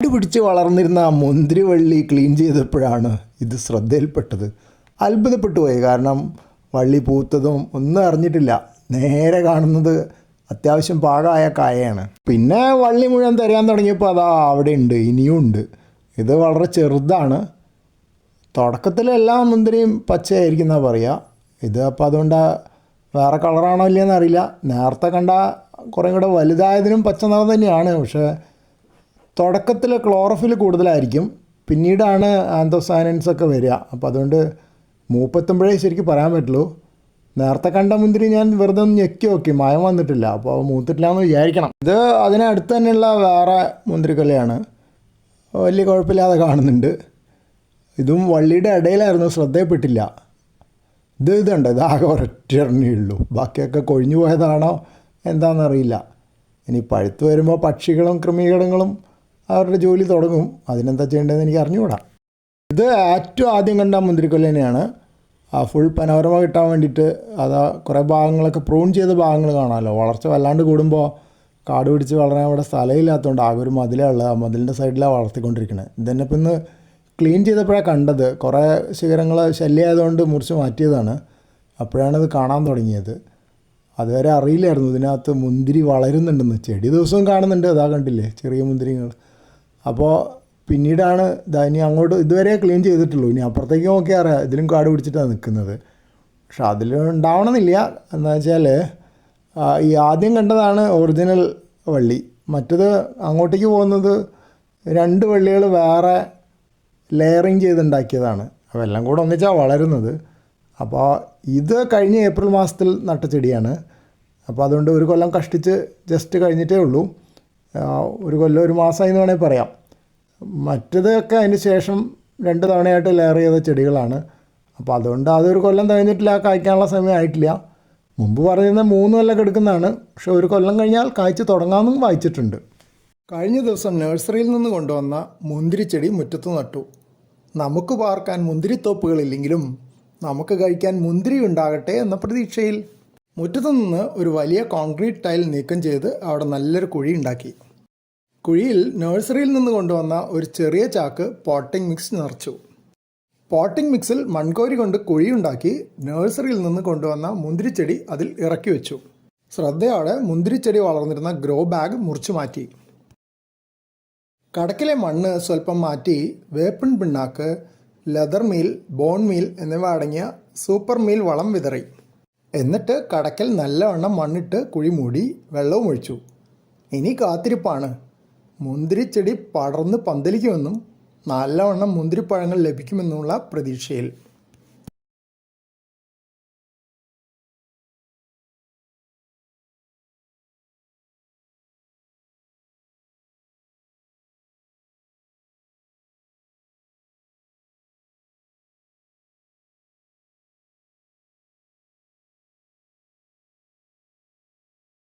പിടിച്ച് വളർന്നിരുന്ന ആ മുന്തിരിവള്ളി ക്ലീൻ ചെയ്തപ്പോഴാണ് ഇത് ശ്രദ്ധയിൽപ്പെട്ടത്. അത്ഭുതപ്പെട്ടു പോയി. കാരണം വള്ളി പൂത്തതും ഒന്നും അറിഞ്ഞിട്ടില്ല. നേരെ കാണുന്നത് അത്യാവശ്യം പാകമായ കായയാണ്. പിന്നെ വള്ളി മുഴുവൻ തരാൻ തുടങ്ങിയപ്പോൾ അതാ അവിടെ ഉണ്ട് ഇനിയും ഉണ്ട്. ഇത് വളരെ ചെറുതാണ്. തുടക്കത്തിൽ എല്ലാ മുന്തിരിയും പച്ചയായിരിക്കും എന്നാണ് പറയുക ഇത് അപ്പോൾ അതുകൊണ്ട് വേറെ കളറാണോ ഇല്ലയെന്ന് അറിയില്ല നേരത്തെ കണ്ട കുറേ കൂടെ വലുതായതിനും പച്ച നിറം തന്നെയാണ്. പക്ഷേ തുടക്കത്തിൽ ക്ലോറോഫിൽ കൂടുതലായിരിക്കും. പിന്നീടാണ് ആന്തോസാനൻസ് ഒക്കെ വരിക. അപ്പോൾ അതുകൊണ്ട് മൂപ്പെത്തുമ്പോഴേ ശരിക്കും പറയാൻ പറ്റുള്ളൂ. നേരത്തെ കണ്ട മുന്തിരി ഞാൻ വെറുതെ ഒന്ന് ഞെക്കി നോക്കി. മയം വന്നിട്ടില്ല. അപ്പോൾ മൂത്തിട്ടില്ല എന്ന് വിചാരിക്കണം. ഇത് അതിനടുത്ത് തന്നെയുള്ള വേറെ മുന്തിരിക്കൊലയാണ് വലിയ കുഴപ്പമില്ലാതെ കാണുന്നുണ്ട്. ഇതും വള്ളിയുടെ ഇടയിലായിരുന്നു. ശ്രദ്ധയപ്പെട്ടില്ല ഇത് ഇതുണ്ട്. ഇത് ആകെ ഒരൊറ്റണ്ണേ ഉള്ളൂ. ബാക്കിയൊക്കെ കൊഴിഞ്ഞു പോയതാണോ എന്താണെന്നറിയില്ല ഇനി പഴുത്ത് വരുമ്പോൾ പക്ഷികളും കൃമികീടങ്ങളും അവരുടെ ജോലി തുടങ്ങും. അതിനെന്താ ചെയ്യേണ്ടതെന്ന് എനിക്ക് അറിഞ്ഞുകൂടാ. ഇത് ഏറ്റവും ആദ്യം കണ്ട മുന്തിരിക്കൊല്ല തന്നെയാണ് ആ ഫുൾ പനോരമ കിട്ടാൻ വേണ്ടിയിട്ട് അതാ കുറേ ഭാഗങ്ങളൊക്കെ പ്രൂൺ ചെയ്ത ഭാഗങ്ങൾ കാണാമല്ലോ. വളർച്ച വല്ലാണ്ട് കൂടുമ്പോൾ കാട് പിടിച്ച് വളരാൻ അവിടെ സ്ഥലമില്ലാത്തതുകൊണ്ട് ആകെ ഒരു മതിലേ ഉള്ളത് ആ മതിലിന്റെ സൈഡിലാണ് വളർത്തിക്കൊണ്ടിരിക്കുന്നത് ഇതന്നെ ഇപ്പം ഇന്ന് ക്ലീൻ ചെയ്തപ്പോഴാണ് കണ്ടത്. കുറേ ശിഖരങ്ങൾ ശല്യമായതുകൊണ്ട് മുറിച്ച് മാറ്റിയതാണ്. അപ്പോഴാണ് ഇത് കാണാൻ തുടങ്ങിയത്. അതുവരെ അറിയില്ലായിരുന്നു. ഇതിനകത്ത് മുന്തിരി വളരുന്നുണ്ടെന്ന്. ചെടി ദിവസവും കാണുന്നുണ്ട്. അതാ കണ്ടില്ലേ? ചെറിയ മുന്തിരിങ്ങൾ അപ്പോൾ പിന്നീടാണ് ഇതാ ഇനി അങ്ങോട്ട് ഇതുവരെ ക്ലീൻ ചെയ്തിട്ടുള്ളൂ. ഇനി അപ്പുറത്തേക്ക് നോക്കിയാൽ അറിയാം. ഇതിലും കാട് പിടിച്ചിട്ടാണ് നിൽക്കുന്നത് പക്ഷെ അതിൽ ഉണ്ടാവണമെന്നില്ല. എന്താ വെച്ചാൽ ഈ ആദ്യം കണ്ടതാണ് ഒറിജിനൽ വള്ളി. മറ്റത് അങ്ങോട്ടേക്ക് പോകുന്നത് രണ്ട് വള്ളികൾ വേറെ ലെയറിങ് ചെയ്തുണ്ടാക്കിയതാണ്. അപ്പോൾ എല്ലാം കൂടെ ഒന്നിച്ചാണ് വളരുന്നത്. അപ്പോൾ ഇത് കഴിഞ്ഞ ഏപ്രിൽ മാസത്തിൽ നട്ട ചെടിയാണ്. അപ്പോൾ അതുകൊണ്ട് ഒരു കൊല്ലം കഷ്ടിച്ച് ജസ്റ്റ് കഴിഞ്ഞിട്ടേ ഉള്ളൂ. ഒരു കൊല്ലം ഒരു മാസമായി എന്ന് വേണമെങ്കിൽ പറയാം. മറ്റതൊക്കെ അതിന് ശേഷം രണ്ട് തവണയായിട്ട് ലെയർ ചെയ്ത ചെടികളാണ്. അപ്പോൾ അതുകൊണ്ട് അതൊരു കൊല്ലം കഴിഞ്ഞിട്ടില്ല കായ്ക്കാനുള്ള സമയമായിട്ടില്ല മുമ്പ് പറയുന്നത് മൂന്ന് കൊല്ലം എടുക്കുന്നതാണ്. പക്ഷേ ഒരു കൊല്ലം കഴിഞ്ഞാൽ കായ്ച്ച് തുടങ്ങാമെന്നും വായിച്ചിട്ടുണ്ട്. കഴിഞ്ഞ ദിവസം നഴ്സറിയിൽ നിന്ന് കൊണ്ടുവന്ന മുന്തിരിച്ചെടി മുറ്റത്ത് നട്ടു. നമുക്ക് പാർക്കാൻ മുന്തിരിത്തോപ്പുകളില്ലെങ്കിലും നമുക്ക് കഴിക്കാൻ മുന്തിരി ഉണ്ടാകട്ടെ എന്ന പ്രതീക്ഷയിൽ മുറ്റത്തു നിന്ന് ഒരു വലിയ കോൺക്രീറ്റ് ടൈൽ നീക്കം ചെയ്ത് അവിടെ നല്ലൊരു കുഴി ഉണ്ടാക്കി. കുഴിയിൽ നഴ്സറിയിൽ നിന്ന് കൊണ്ടുവന്ന ഒരു ചെറിയ ചാക്ക് പോട്ടിംഗ് മിക്സ് നിറച്ചു. പോട്ടിംഗ് മിക്സിൽ മൺകോരി കൊണ്ട് കുഴിയുണ്ടാക്കി നഴ്സറിയിൽ നിന്ന് കൊണ്ടുവന്ന മുന്തിരിച്ചെടി അതിൽ ഇറക്കി വെച്ചു. ശ്രദ്ധയോടെ മുന്തിരിച്ചെടി വളർന്നിരുന്ന ഗ്രോ ബാഗ് മുറിച്ചു മാറ്റി. കടക്കിലെ മണ്ണ് സ്വല്പം മാറ്റി വേപ്പിൻ പിണ്ണാക്ക് ലെതർ മീൽ ബോൺ മീൽ എന്നിവ അടങ്ങിയ സൂപ്പർ മീൽ വളം വിതറി. എന്നിട്ട് കടക്കൽ നല്ലവണ്ണം മണ്ണിട്ട് കുഴി മൂടി വെള്ളവും ഒഴിച്ചു. ഇനി കാത്തിരിപ്പാണ്. മുന്തിരിച്ചെടി പടർന്ന് പന്തലിക്കുമെന്നും നല്ലവണ്ണം മുന്തിരിപ്പഴങ്ങൾ ലഭിക്കുമെന്നുള്ള പ്രതീക്ഷയിൽ.